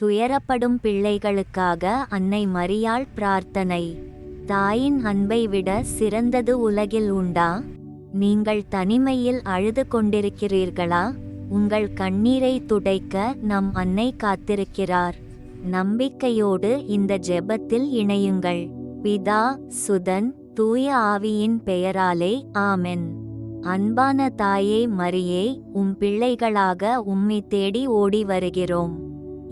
துயரப்படும் பிள்ளைகளுக்காக அன்னை மரியாள் பிரார்த்தனை. தாயின் அன்பை விட சிறந்தது உலகில் உண்டா? நீங்கள் தனிமையில் அழுது கொண்டிருக்கிறீர்களா? உங்கள் கண்ணீரை துடைக்க நம் அன்னை காத்திருக்கிறார். நம்பிக்கையோடு இந்த ஜெபத்தில் இணையுங்கள். பிதா சுதன் தூய ஆவியின் பெயராலே ஆமென். அன்பான தாயே மரியே உம் பிள்ளைகளாக உம்மை தேடி ஓடி வருகிறோம்.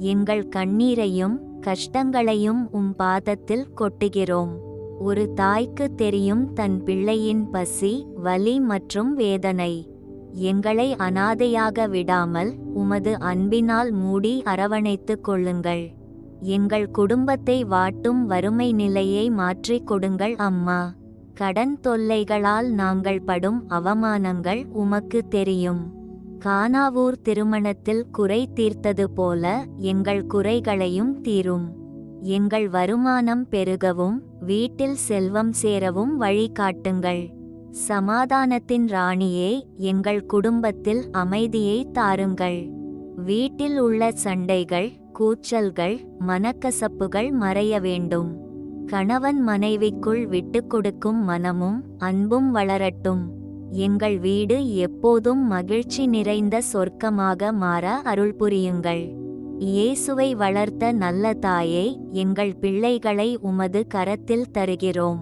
எங்கள் கண்ணீரையும் கஷ்டங்களையும் உம் பாதத்தில் கொட்டுகிறோம். ஒரு தாய்க்கு தெரியும் தன் பிள்ளையின் பசி வலி மற்றும் வேதனை. எங்களை அனாதையாக விடாமல் உமது அன்பினால் மூடி அரவணைத்துக் கொள்ளுங்கள். எங்கள் குடும்பத்தை வாட்டும் வறுமை நிலையை மாற்றிக் கொடுங்கள் அம்மா. கடன் தொல்லைகளால் நாங்கள் படும் அவமானங்கள் உமக்கு தெரியும். கானாவூர் திருமணத்தில் குறை தீர்த்தது போல எங்கள் குறைகளையும் தீரும். எங்கள் வருமானம் பெருகவும் வீட்டில் செல்வம் சேரவும் வழிகாட்டுங்கள். சமாதானத்தின் ராணியே எங்கள் குடும்பத்தில் அமைதியை தாருங்கள். வீட்டில் உள்ள சண்டைகள் கூச்சல்கள் மனக்கசப்புகள் மறைய வேண்டும். கணவன் மனைவிக்குள் விட்டுக் கொடுக்கும் மனமும் அன்பும் வளரட்டும். எங்கள் வீடு எப்போதும் மகிழ்ச்சி நிறைந்த சொர்க்கமாக மாற அருள் புரியுங்கள். இயேசுவை வளர்த்த நல்ல தாயே எங்கள் பிள்ளைகளை உமது கரத்தில் தருகிறோம்.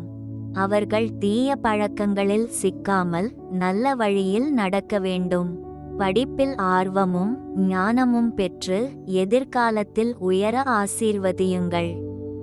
அவர்கள் தீய பழக்கங்களில் சிக்காமல் நல்ல வழியில் நடக்க வேண்டும். படிப்பில் ஆர்வமும் ஞானமும் பெற்று எதிர்காலத்தில் உயர ஆசீர்வதியுங்கள்.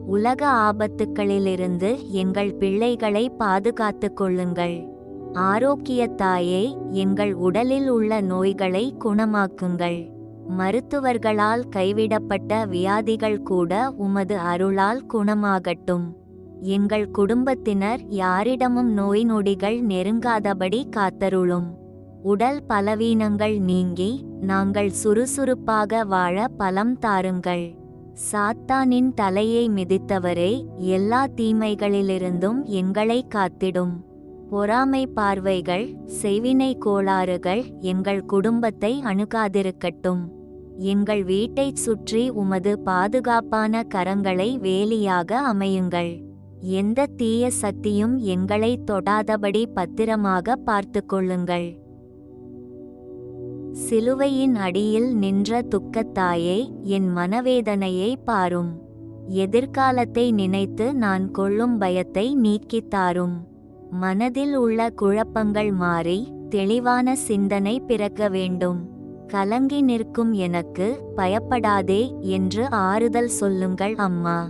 உலக ஆபத்துக்களிலிருந்து எங்கள் பிள்ளைகளை பாதுகாத்துக் கொள்ளுங்கள். ஆரோக்கியத்தாயே எங்கள் உடலில் உள்ள நோய்களை குணமாக்குங்கள். மருத்துவர்களால் கைவிடப்பட்ட வியாதிகள் கூட உமது அருளால் குணமாகட்டும். எங்கள் குடும்பத்தினர் யாரிடமும் நோய் நொடிகள் நெருங்காதபடி காத்தருளும். உடல் பலவீனங்கள் நீங்கி நாங்கள் சுறுசுறுப்பாக வாழ பலம் தாருங்கள். சாத்தானின் தலையை மிதித்தவரே எல்லா தீமைகளிலிருந்தும் எங்களை காத்திடும். பொறாமை பார்வைகள் செவினை கோளாறுகள் எங்கள் குடும்பத்தை அணுகாதிருக்கட்டும். எங்கள் வீட்டைச் சுற்றி உமது பாதுகாப்பான கரங்களை வேலியாக அமையுங்கள். எந்த தீய சக்தியும் எங்களை தொடாதபடி பத்திரமாக பார்த்துக் கொள்ளுங்கள் சிலுவையின் அடியில் நின்ற துக்கத்தாயே என் மனவேதனையை பாரும். எதிர்காலத்தை நினைத்து நான் கொள்ளும் பயத்தை நீக்கித் தாரும். மனதில் உள்ள குழப்பங்கள் மாறி தெளிவான சிந்தனை பிறக்க வேண்டும். கலங்கி நிற்கும் எனக்கு பயப்படாதே என்று ஆறுதல் சொல்லுங்கள் அம்மா.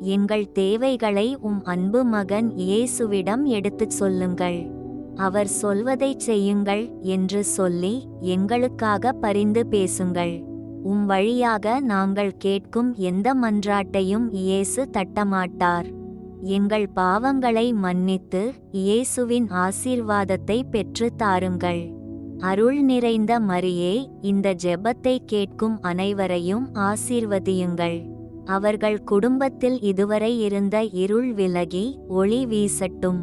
எங்கள் தேவைகளை உம் அன்பு மகன் இயேசுவிடம் எடுத்துச் சொல்லுங்கள். அவர் சொல்வதைச் செய்யுங்கள் என்று சொல்லி எங்களுக்காக பரிந்து பேசுங்கள். உம் வழியாக நாங்கள் கேட்கும் எந்த மன்றாட்டையும் இயேசு தட்டமாட்டார். எங்கள் பாவங்களை மன்னித்து இயேசுவின் ஆசீர்வாதத்தை பெற்று தாருங்கள். அருள் நிறைந்த மரியே இந்த ஜெபத்தை கேட்கும் அனைவரையும் ஆசீர்வதியுங்கள். அவர்கள் குடும்பத்தில் இதுவரை இருந்த இருள் விலகி ஒளி வீசட்டும்.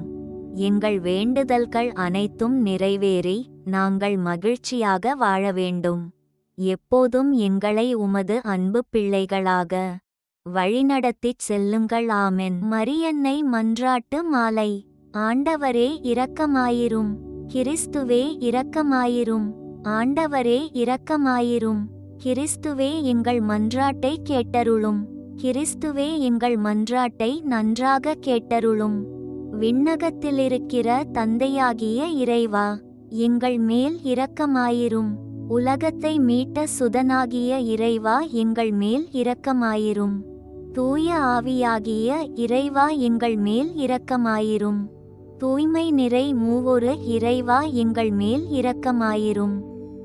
எங்கள் வேண்டுதல்கள் அனைத்தும் நிறைவேறி நாங்கள் மகிழ்ச்சியாக வாழ வேண்டும். எப்போதும் எங்களை உமது அன்பு பிள்ளைகளாக வழிநடத்திச் செல்லுங்கள் ஆமென். மரியன்னை மன்றாட்டு மாலை. ஆண்டவரே இரக்கமாயிரும். கிறிஸ்துவே இரக்கமாயிரும். ஆண்டவரே இரக்கமாயிரும். கிறிஸ்துவே எங்கள் மன்றாட்டை கேட்டருளும். கிறிஸ்துவே எங்கள் மன்றாட்டை நன்றாக கேட்டருளும். விண்ணகத்திலிருக்கிற தந்தையாகிய இறைவா எங்கள் மேல் இரக்கமாயிரும். உலகத்தை மீட்ட சுதனாகிய இறைவா எங்கள் மேல் இரக்கமாயிரும். தூய ஆவியாகிய இறைவா எங்கள் மேல் இரக்கமாயிரும். தூய்மை நிறை மூவொரு இறைவா எங்கள் மேல் இரக்கமாயிரும்.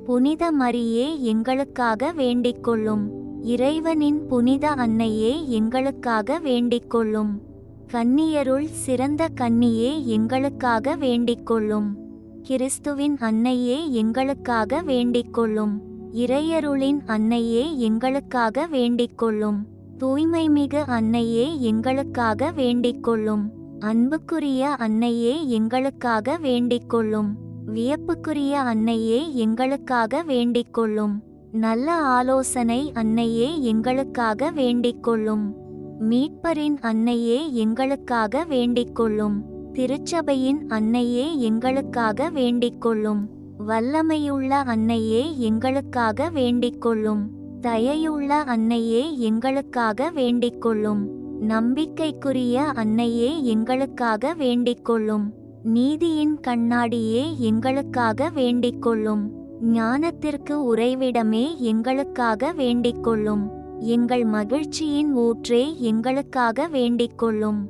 புனித மரியே எங்களுக்காக வேண்டிக்கொள்ளும். இறைவனின் புனித அன்னையே எங்களுக்காக வேண்டிக்கொள்ளும். கன்னியருள் சிறந்த கன்னியே எங்களுக்காக வேண்டிக்கொள்ளும். கிறிஸ்துவின் அன்னையே எங்களுக்காக வேண்டிக்கொள்ளும். இறையருளின் அன்னையே எங்களுக்காக வேண்டிக்கொள்ளும். தூய்மைமிகு அன்னையே எங்களுக்காக வேண்டிக்கொள்ளும். அன்புக்குரிய அன்னையே எங்களுக்காக வேண்டிக்கொள்ளும். வியப்புக்குரிய அன்னையே எங்களுக்காக வேண்டிக்கொள்ளும். நல்ல ஆலோசனை அன்னையே எங்களுக்காக வேண்டிக்கொள்ளும். மீட்பரின் அன்னையே எங்களுக்காக வேண்டிக்கொள்ளும். திருச்சபையின் அன்னையே எங்களுக்காக வேண்டிக்கொள்ளும். வல்லமையுள்ள அன்னையே எங்களுக்காக வேண்டிக்கொள்ளும். தயையுள்ள அன்னையே எங்களுக்காக வேண்டிக்கொள்ளும். நம்பிக்கைக்குரிய அன்னையே எங்களுக்காக வேண்டிக்கொள்ளும். நீதியின் கண்ணாடியே எங்களுக்காக வேண்டிக்கொள்ளும். ஞானத்திற்கு உறைவிடமே எங்களுக்காக வேண்டிக்கொள்ளும். எங்கள் மகிழ்ச்சியின் ஊற்றே எங்களுக்காக வேண்டிக்கொள்ளும்.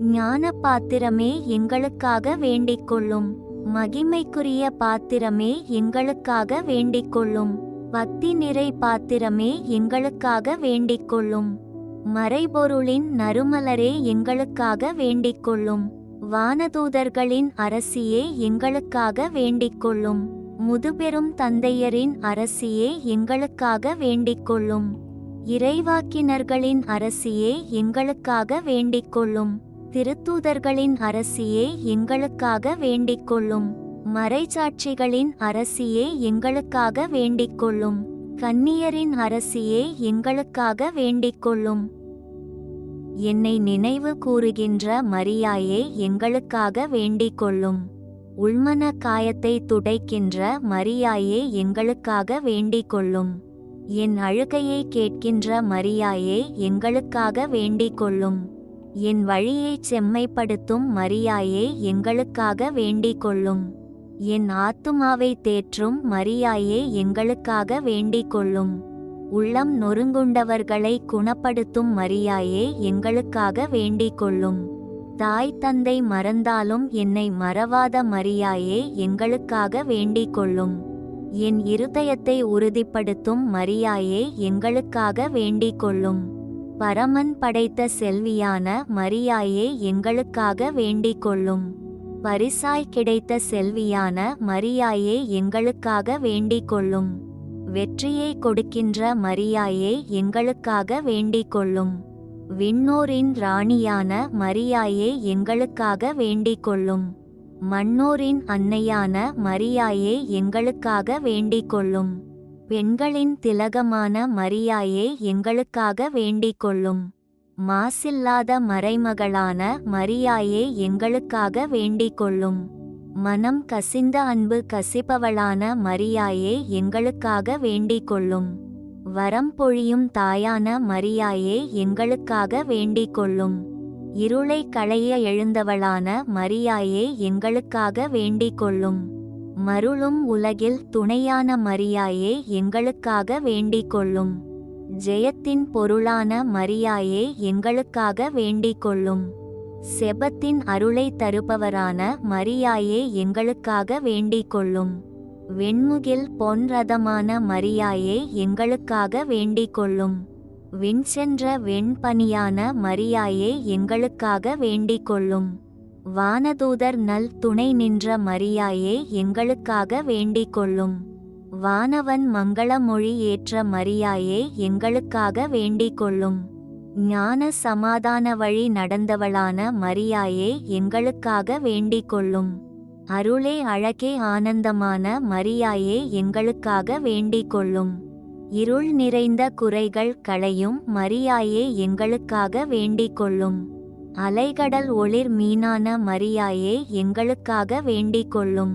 ஞான பாத்திரமே எங்களுக்காக வேண்டிக்கொள்ளும். மகிமைக்குரிய பாத்திரமே எங்களுக்காக வேண்டிக்கொள்ளும். பக்தி நிறை பாத்திரமே எங்களுக்காக வேண்டிக்கொள்ளும். மறைபொருளின் நறுமலரே எங்களுக்காக வேண்டிக்கொள்ளும். வானதூதர்களின் அரசியே எங்களுக்காக வேண்டிக்கொள்ளும். முதுபெரும் தந்தையரின் அரசியே எங்களுக்காக வேண்டிக்கொள்ளும். இறைவாக்கினர்களின் அரசியே எங்களுக்காக வேண்டிக்கொள்ளும். திருத்தூதர்களின் அரசியே எங்களுக்காக வேண்டிக்கொள்ளும். மறைச்சாட்சிகளின் அரசியே எங்களுக்காக வேண்டிக்கொள்ளும். கன்னியரின் அரசியே எங்களுக்காக வேண்டிக்கொள்ளும். என்னை நினைவு கூறுகின்ற மரியாயே எங்களுக்காக வேண்டிக்கொள்ளும். உள்மன காயத்தை துடைக்கின்ற மரியாயே எங்களுக்காக வேண்டிக்கொள்ளும். என் அழுகையை கேட்கின்ற மரியாயே எங்களுக்காக வேண்டிக்கொள்ளும். என் வழியைச் செம்மைப்படுத்தும் மரியாயே எங்களுக்காக வேண்டிக்கொள்ளும். என் ஆத்துமாவை தேற்றும் மரியாயே எங்களுக்காக வேண்டிக் கொள்ளும் உள்ளம் நொறுங்குண்டவர்களை குணப்படுத்தும் மரியாயே எங்களுக்காக வேண்டிக் கொள்ளும் தாய் தந்தை மறந்தாலும் என்னை மறவாத மரியாயே எங்களுக்காக வேண்டிக் கொள்ளும் என் இருதயத்தை உறுதிப்படுத்தும் மரியாயே எங்களுக்காக வேண்டிக் கொள்ளும் பரமன் படைத்த செல்வியான மரியாயே எங்களுக்காக வேண்டிக் கொள்ளும் பரிசாய் கிடைத்த செல்வியான மரியாயே எங்களுக்காக வேண்டிக் கொள்ளும் வெற்றியை கொடுக்கின்ற மரியாயே எங்களுக்காக வேண்டிக் கொள்ளும் விண்ணோரின் ராணியான மரியாயே எங்களுக்காக வேண்டிக் கொள்ளும் மன்னோரின் அன்னையான மரியாயே எங்களுக்காக வேண்டிக் கொள்ளும் பெண்களின் திலகமான மரியாயே எங்களுக்காக வேண்டிக் கொள்ளும் மாசில்லாத மறைமகளான மரியாயே எங்களுக்காக வேண்டிக் கொள்ளும் மனம் கசிந்த அன்பு கசிப்பவளான மரியாயே எங்களுக்காக வேண்டிக் கொள்ளும் வரம் பொழியும் தாயான மரியாயே எங்களுக்காக வேண்டிக் கொள்ளும் இருளை களைய எழுந்தவளான மரியாயே எங்களுக்காக வேண்டிக் கொள்ளும் மருளும் உலகில் துணையான மரியாயே எங்களுக்காக வேண்டிக் கொள்ளும் ஜெயத்தின் பொருளான மரியாயே எங்களுக்காக வேண்டிக் கொள்ளும் செபத்தின் அருளை தருபவரான மரியாயே எங்களுக்காக வேண்டிக் கொள்ளும் வெண்முகில் பொன் ரதமான மரியாயே எங்களுக்காக வேண்டிக் கொள்ளும் விண்சென்ற வெண்பனியான மரியாயே எங்களுக்காக வேண்டிக் கொள்ளும் வானதூதர் நல் துணை நின்ற மரியாயே எங்களுக்காக வேண்டிக் கொள்ளும் வானவன் மங்களமொழி ஏற்ற மரியாயே எங்களுக்காக வேண்டிக் கொள்ளும் ஞான சமாதான வழி நடந்தவளான மரியாயே எங்களுக்காக வேண்டிக் கொள்ளும் அருளே அழகே ஆனந்தமான மரியாயே எங்களுக்காக வேண்டிக் கொள்ளும் இருள் நிறைந்த குறைகள் களையும் மரியாயே எங்களுக்காக வேண்டிக் கொள்ளும் அலைகடல் ஒளிர் மீனான மரியாயே எங்களுக்காக வேண்டிக் கொள்ளும்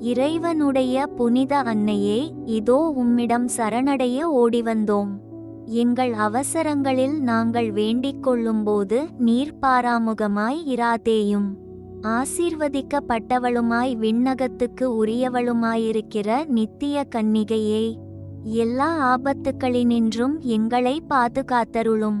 இறைவனுடைய புனித அன்னையே இதோ உம்மிடம் சரணடைய ஓடிவந்தோம். எங்கள் அவசரங்களில் நாங்கள் வேண்டிக் கொள்ளும்போது நீர் பாராமுகமாய் இராதேயும். ஆசீர்வதிக்கப்பட்டவளுமாய் விண்ணகத்துக்கு உரியவளுமாயிருக்கிற நித்திய கன்னிகையே எல்லா ஆபத்துக்களினின்றும் எங்களை பாதுகாத்தருளும்.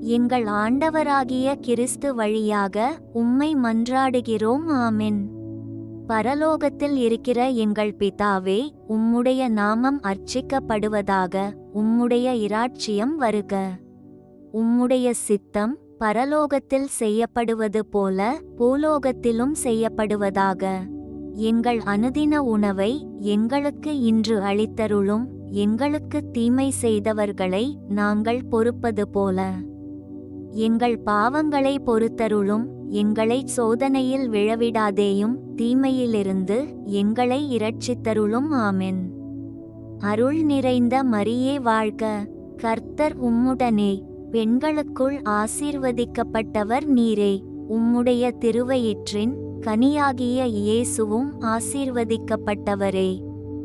எங்கள் ஆண்டவராகிய கிறிஸ்து வழியாக உம்மை மன்றாடுகிறோம் ஆமென். பரலோகத்தில் இருக்கிற எங்கள் பிதாவே உம்முடைய நாமம் அர்ச்சிக்கப்படுவதாக உம்முடைய இராட்சியம் வருக. உம்முடைய சித்தம் பரலோகத்தில் செய்யப்படுவது போல பூலோகத்திலும் செய்யப்படுவதாக. எங்கள் அனுதின உணவை எங்களுக்கு இன்று அளித்தருளும் எங்களுக்கு தீமை செய்தவர்களை நாங்கள் பொறுப்பது போல. எங்கள் பாவங்களை பொறுத்தருளும் எங்களை சோதனையில் விழவிடாதேயும் தீமையிலிருந்து எங்களை இரட்சித்தருளும் ஆமென். அருள் நிறைந்த மரியே வாழ்க கர்த்தர் உம்முடனே. பெண்களுக்குள் ஆசீர்வதிக்கப்பட்டவர் நீரே உம்முடைய திருவயிற்றின் கனியாகிய இயேசுவும் ஆசீர்வதிக்கப்பட்டவரே.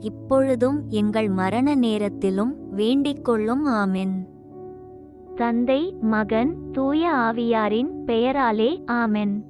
இப்பொழுதும் எங்கள் மரண நேரத்திலும் வேண்டிக்கொள்ளும் ஆமென். தந்தை மகன் தூய ஆவியாரின் பெயராலே ஆமென்.